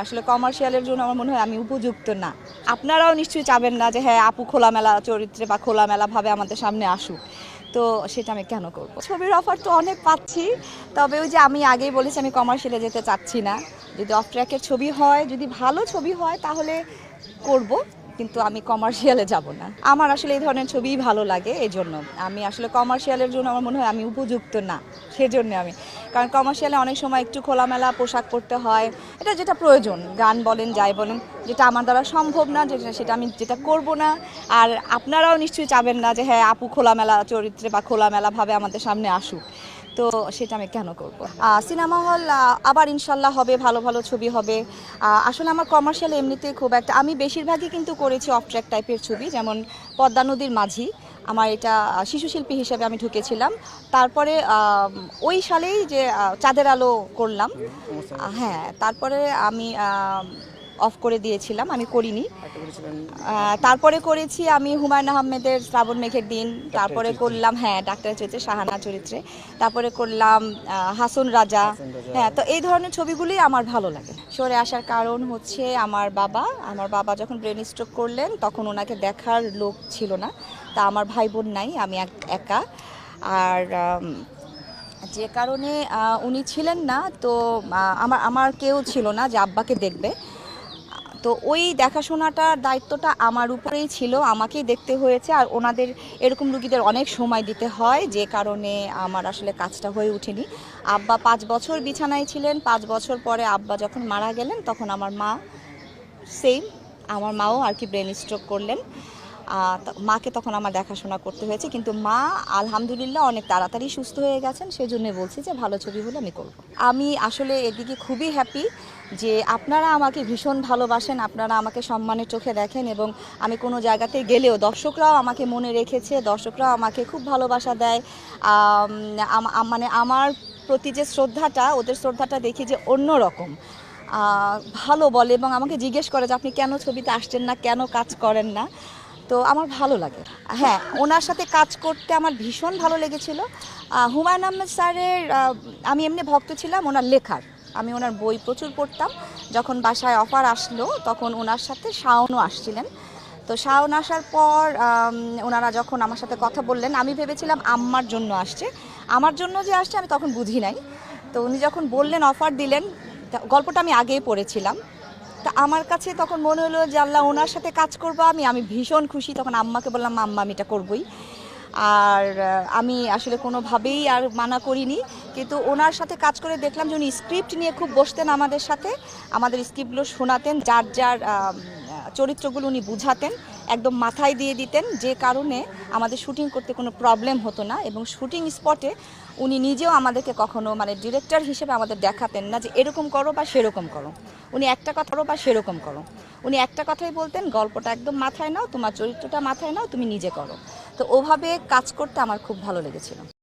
আসলে কমার্শিয়ালের জন্য আমার মনে হয় আমি উপযুক্ত না। আপনারাও নিশ্চয়ই চাবেন না যে হ্যাঁ আপু খোলামেলা চরিত্রে বা খোলামেলা ভাবে আমাদের সামনে আসুক। তো সেটা আমি কেন করব? ছবির অফার তো অনেক পাচ্ছি, তবে ওই যে আমি আগেই বলেছি, আমি কমার্শিয়ালে যেতে চাচ্ছি না। যদি অফ ট্র্যাকের ছবি হয়, যদি ভালো ছবি হয়, তাহলে করব। কিন্তু আমি কমার্শিয়ালে যাব না। আমার আসলে এই ধরনের ছবিই ভালো লাগে এই জন্য আমি আসলে কমার্শিয়ালের জন্য আমার মনে হয় আমি উপযুক্ত না, সেজন্য আমি। কারণ কমার্শিয়ালে অনেক সময় একটু খোলামেলা পোশাক পরতে হয়, এটা যেটা প্রয়োজন, গান বলেন, যাই বলেন, যেটা আমার দ্বারা সম্ভব না, যেটা, সেটা আমি যেটা করব না। আর আপনারাও নিশ্চয়ই চাবেন না যে হ্যাঁ আপু খোলামেলা চরিত্রে বা খোলামেলাভাবে আমাদের সামনে আসুক। তো সেটা আমি কেন করব? সিনেমা হল আবার ইনশাল্লাহ হবে, ভালো ভালো ছবি হবে। আসলে আমার কমার্শিয়াল এমনিতে খুব একটা, আমি বেশিরভাগই কিন্তু করেছি অফ ট্র্যাক টাইপের ছবি, যেমন পদ্মা নদীর মাঝি। আমার এটা শিশু শিল্পী হিসেবে আমি ঢুকেছিলাম। তারপরে ওই সালেই যে চাঁদের আলো করলাম। হ্যাঁ তারপরে আমি অফ করে দিয়েছিলাম আমি করিনি। তারপরে করেছি আমি হুমায়ুন আহমেদের শ্রাবণ মেঘের দিন তারপরে করলাম হ্যাঁ ডাক্তার চরিত্রে শাহানা চরিত্রে। তারপরে করলাম হাসন রাজা। হ্যাঁ তো এই ধরনের ছবিগুলোই আমার ভালো লাগে। সরে আসার কারণ হচ্ছে আমার বাবা। আমার বাবা যখন ব্রেন স্ট্রোক করলেন তখন ওনাকে দেখার লোক ছিল না। তা আমার ভাই বোন নাই আমি এক- একা। আর যে কারণে উনি ছিলেন না তো আমার আমার কেউ ছিল না যে আব্বাকে দেখবে। তো ওই দেখাশোনাটার দায়িত্বটা আমার উপরেই ছিল, আমাকেই দেখতে হয়েছে আর ওনাদের এরকম রুগীদের অনেক সময় দিতে হয়, যে কারণে আমার আসলে কাজটা হয়ে ওঠেনি। আব্বা পাঁচ বছর বিছানায় ছিলেন, পাঁচ বছর পরে আব্বা যখন মারা গেলেন, তখন আমার মা সেম আমার মাও আর কি ব্রেন স্ট্রোক করলেন। মাকে তখন আমার দেখাশোনা করতে হয়েছে, কিন্তু মা আলহামদুলিল্লাহ অনেক তাড়াতাড়ি সুস্থ হয়ে গেছেন সেই জন্য বলছি যে ভালো ছবি হলে আমি করব। আমি আসলে এদিকে খুবই হ্যাপি যে আপনারা আমাকে ভীষণ ভালোবাসেন, আপনারা আমাকে সম্মানের চোখে দেখেন এবং আমি কোনো জায়গাতে গেলেও দর্শকরাও আমাকে মনে রেখেছে, দর্শকরাও আমাকে খুব ভালোবাসা দেয়। মানে আমার প্রতি যে শ্রদ্ধাটা, ওদের শ্রদ্ধাটা দেখি যে অন্য রকম ভালো বলে এবং আমাকে জিজ্ঞেস করে যে আপনি কেন ছবিতে আসছেন না, কেন কাজ করেন না? তো আমার ভালো লাগে। হ্যাঁ ওনার সাথে কাজ করতে আমার ভীষণ ভালো লেগেছিল। হুমায়ুন আহমেদ স্যারের আমি এমনি ভক্ত ছিলাম, ওনার লেখার। আমি ওনার বই প্রচুর পড়তাম। যখন বাসায় অফার আসলো, তখন ওনার সাথে শাওনও আসছিলেন। তো শাওন আসার পর ওনারা যখন আমার সাথে কথা বললেন, আমি ভেবেছিলাম আম্মার জন্য আসছে। আমার জন্য যে আসছে, আমি তখন বুঝি নাই। তো উনি যখন বললেন, অফার দিলেন গল্পটা আমি আগেই পড়েছিলাম। তা আমার কাছে তখন মনে হলো যে আল্লাহ ওনার সাথে কাজ করব আমি আমি ভীষণ খুশি। তখন আম্মাকে বললাম, আম্মা, আমি এটা করবই। আর আমি আসলে কোনোভাবেই আর মানা করিনি। কিন্তু ওনার সাথে কাজ করে দেখলাম যে উনি স্ক্রিপ্ট নিয়ে খুব বসতেন আমাদের সাথে। আমাদের স্ক্রিপ্টগুলো শোনাতেন, যার যার চরিত্রগুলো উনি বুঝাতেন, একদম মাথায় দিয়ে দিতেন। যে কারণে আমাদের শুটিং করতে কোনো প্রবলেম হতো না এবং শুটিং স্পটে উনি নিজেও আমাদেরকে কখনো মানে ডিরেক্টর হিসেবে আমাদের দেখাতেন না যে এরকম করো বা সেরকম করো। উনি একটা কথা বা সেরকম করো। উনি একটা কথাই বলতেন, গল্পটা একদম মাথায় নাও, তোমার চরিত্রটা মাথায় নাও, তুমি নিজে করো। তো ওভাবে কাজ করতে আমার খুব ভালো লেগেছিল।